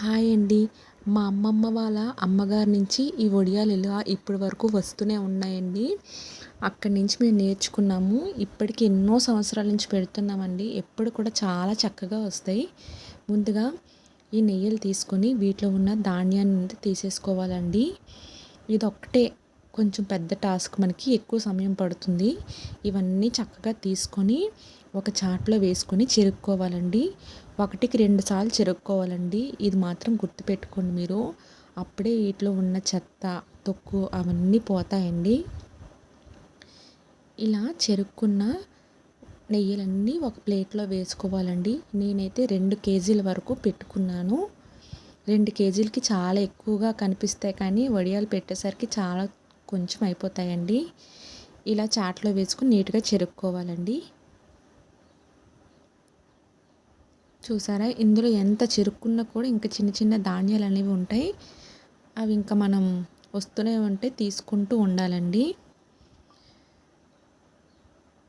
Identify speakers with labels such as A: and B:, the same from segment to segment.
A: Hi అండి. మా అమ్మమ్మ వాళ్ళ అమ్మగారి నుంచి ఈ వడియాలు ఇలా ఇప్పటి వరకు వస్తూనే ఉన్నాయండి. అక్కడి నుంచి మేము నేర్చుకున్నాము. ఇప్పటికి ఎన్నో సంవత్సరాల నుంచి పెడుతున్నామండి. ఎప్పుడు కూడా చాలా చక్కగా వస్తాయి. ముందుగా ఈ నెయ్యిలు తీసుకొని వీటిలో ఉన్న ధాన్యాన్ని తీసేసుకోవాలండి. ఇది ఒక్కటే కొంచెం పెద్ద టాస్క్. మనకి ఎక్కువ సమయం పడుతుంది. ఇవన్నీ చక్కగా తీసుకొని ఒక చాట్లో వేసుకొని చెరుక్కోవాలండి. ఒకటికి రెండు సార్లు చెరుక్కోవాలండి. ఇది మాత్రం గుర్తుపెట్టుకోండి మీరు. అప్పుడే వీటిలో ఉన్న చెత్త తొక్కు అవన్నీ పోతాయండి. ఇలా చెరుక్కున్న నెయ్యిలన్నీ ఒక ప్లేట్లో వేసుకోవాలండి. నేనైతే రెండు కేజీల వరకు పెట్టుకున్నాను. రెండు కేజీలకి చాలా ఎక్కువగా కనిపిస్తాయి కానీ వడియాలు పెట్టేసరికి చాలా కొంచెం అయిపోతాయండి. ఇలా చాట్లో వేసుకుని నీట్గా చెరుక్కోవాలండి. చూసారా? ఇందులో ఎంత చిరుక్కున్నా కూడా ఇంకా చిన్న చిన్న ధాన్యాలు అనేవి ఉంటాయి. అవి ఇంకా మనం వస్తూనే ఉంటే తీసుకుంటూ ఉండాలండి.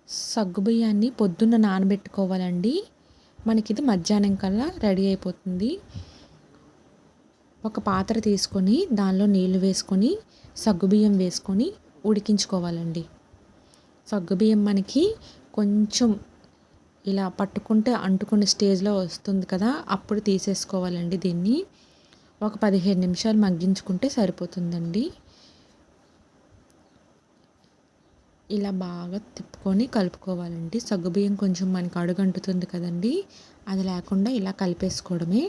A: సగ్గుబియ్యాన్ని పొద్దున్న నానబెట్టుకోవాలండి. మనకి ఇది మధ్యాహ్నం కల్లా రెడీ అయిపోతుంది. ఒక పాత్ర తీసుకొని దానిలో నీళ్ళు వేసుకొని సగ్గుబియ్యం వేసుకొని ఉడికించుకోవాలండి. సగ్గుబియ్యం మనకి కొంచెం ఇలా పట్టుకుంటే అంటుకునే స్టేజ్లో వస్తుంది కదా అప్పుడు తీసేసుకోవాలండి దీన్ని. ఒక పదిహేను నిమిషాలు మగ్గించుకుంటే సరిపోతుందండి. ఇలా బాగా తిప్పుకొని కలుపుకోవాలండి. సగ్గుబియ్యం కొంచెం మనకి అడుగంటుతుంది కదండి అది లేకుండా ఇలా కలిపేసుకోవడమే.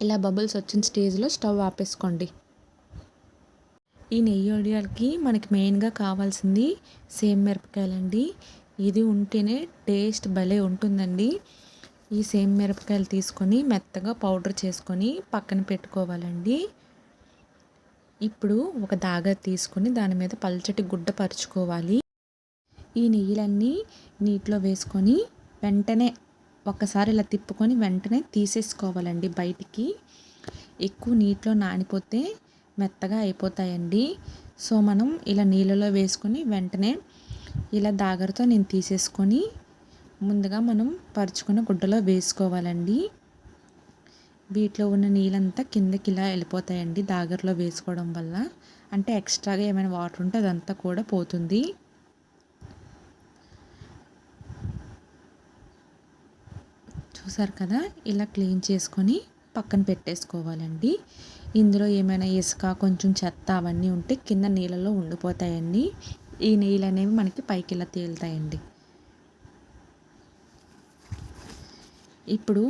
A: ఇలా బబుల్స్ వచ్చిన స్టేజ్లో స్టవ్ ఆపేసుకోండి. ఈ నెయ్యి వడియాలకి మనకి మెయిన్గా కావాల్సింది సేమ్ మిరపకాయలండి. ఇది ఉంటేనే టేస్ట్ భలే ఉంటుందండి. ఈ సేమ్ మిరపకాయలు తీసుకొని మెత్తగా పౌడర్ చేసుకొని పక్కన పెట్టుకోవాలండి. ఇప్పుడు ఒక దాగ తీసుకొని దాని మీద పల్చటి గుడ్డ పరుచుకోవాలి. ఈ నెయ్యిలన్నీ నీటిలో వేసుకొని వెంటనే ఒక్కసారి ఇలా తిప్పుకొని వెంటనే తీసేసుకోవాలండి బయటికి. ఎక్కువ నీటిలో నానిపోతే మెత్తగా అయిపోతాయండి. సో మనం ఇలా నీళ్ళలో వేసుకొని వెంటనే ఇలా దాగరతో నేను తీసేసుకొని ముందుగా మనం పరుచుకున్న గుడ్డలో వేసుకోవాలండి. వీటిలో ఉన్న నీళ్ళంతా కిందకి ఇలా వెళ్ళిపోతాయండి దాగర్లో వేసుకోవడం వల్ల. అంటే ఎక్స్ట్రాగా ఏమైనా వాటర్ ఉంటే అదంతా కూడా పోతుంది. చూసారు కదా? ఇలా క్లీన్ చేసుకొని పక్కన పెట్టేసుకోవాలండి. ఇందులో ఏమైనా ఇసుక కొంచెం చెత్త అవన్నీ ఉంటే కింద నీళ్ళలో ఉండిపోతాయండి. ఈ నీళ్ళు అనేవి మనకి పైకి ఇలా తేలుతాయండి. ఇప్పుడు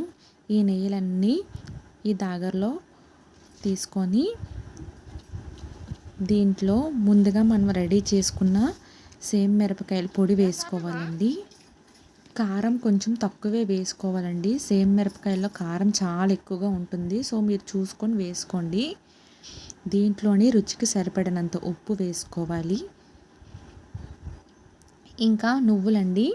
A: ఈ నెయ్యిలన్నీ ఈ దాగర్లో తీసుకొని దీంట్లో ముందుగా మనం రెడీ చేసుకున్న సేమ్ మిరపకాయల పొడి వేసుకోవాలండి. కారం కొంచెం తక్కువే వేసుకోవాలండి. సేమ్ మిరపకాయల్లో కారం చాలా ఎక్కువగా ఉంటుంది. సో మీరు చూసుకొని వేసుకోండి. దీంట్లోని రుచికి సరిపడినంత ఉప్పు వేసుకోవాలి. ఇంకా నువ్వులండి.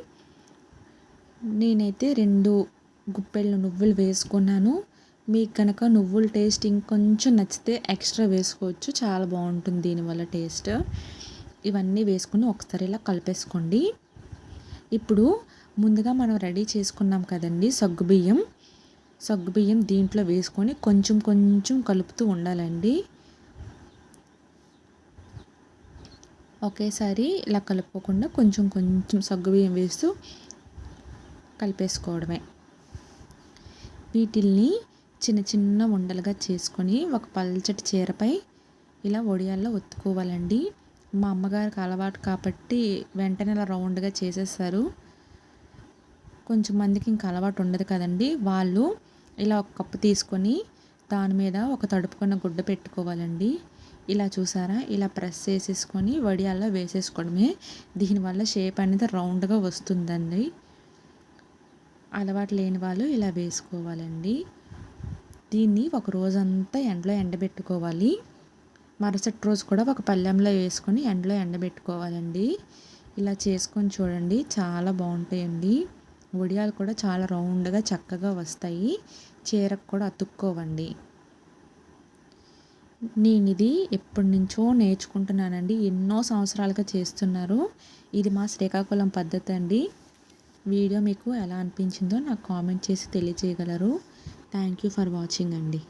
A: నేనైతే రెండు గుప్పెళ్ళు నువ్వులు వేసుకున్నాను. మీకు కనుక నువ్వుల టేస్ట్ ఇంకొంచెం నచ్చితే ఎక్స్ట్రా వేసుకోవచ్చు. చాలా బాగుంటుంది దీనివల్ల టేస్ట్. ఇవన్నీ వేసుకుని ఒకసారి ఇలా కలిపేసుకోండి. ఇప్పుడు ముందుగా మనం రెడీ చేసుకున్నాం కదండి సగ్గుబియ్యం సగ్గుబియ్యం దీంట్లో వేసుకొని కొంచెం కొంచెం కలుపుతూ ఉండాలండి. ఒకేసారి ఇలా కలుపుకోకుండా కొంచెం కొంచెం సగ్గుబియ్యం వేస్తూ కలిపేసుకోవడమే. వీటిల్ని చిన్న చిన్న ఉండలుగా చేసుకొని ఒక పల్చటి చీరపై ఇలా ఒడియాల్లో ఒత్తుకోవాలండి. మా అమ్మగారికి అలవాటు కాబట్టి వెంటనే ఇలా రౌండ్గా చేసేస్తారు. కొంచెం మందికి ఇంకా అలవాటు ఉండదు కదండి. వాళ్ళు ఇలా ఒక కప్పు తీసుకొని దాని మీద ఒక తడుపుకున్న గుడ్డ పెట్టుకోవాలండి. ఇలా చూసారా? ఇలా ప్రెస్ చేసేసుకొని వడియాల్లో వేసేసుకోవడమే. దీనివల్ల షేప్ అనేది రౌండ్గా వస్తుందండి. అలవాటు లేని వాళ్ళు ఇలా వేసుకోవాలండి. దీన్ని ఒక రోజంతా ఎండలో ఎండబెట్టుకోవాలి. మరుసటి రోజు కూడా ఒక పళ్ళెంలో వేసుకొని ఎండలో ఎండబెట్టుకోవాలండి. ఇలా చేసుకొని చూడండి చాలా బాగుంటాయండి. వడియాలు కూడా చాలా రౌండ్గా చక్కగా వస్తాయి. చీరకు కూడా అతుక్కోవండి. నేను ఇది ఎప్పటి నుంచో నేర్చుకుంటున్నానండి. ఎన్నో సంవత్సరాలుగా చేస్తున్నారు. ఇది మా శ్రీకాకుళం పద్ధతి అండి. వీడియో మీకు ఎలా అనిపించిందో నాకు కామెంట్ చేసి తెలియజేయగలరు థ్యాంక్ యూ ఫర్ వాచింగ్ అండి.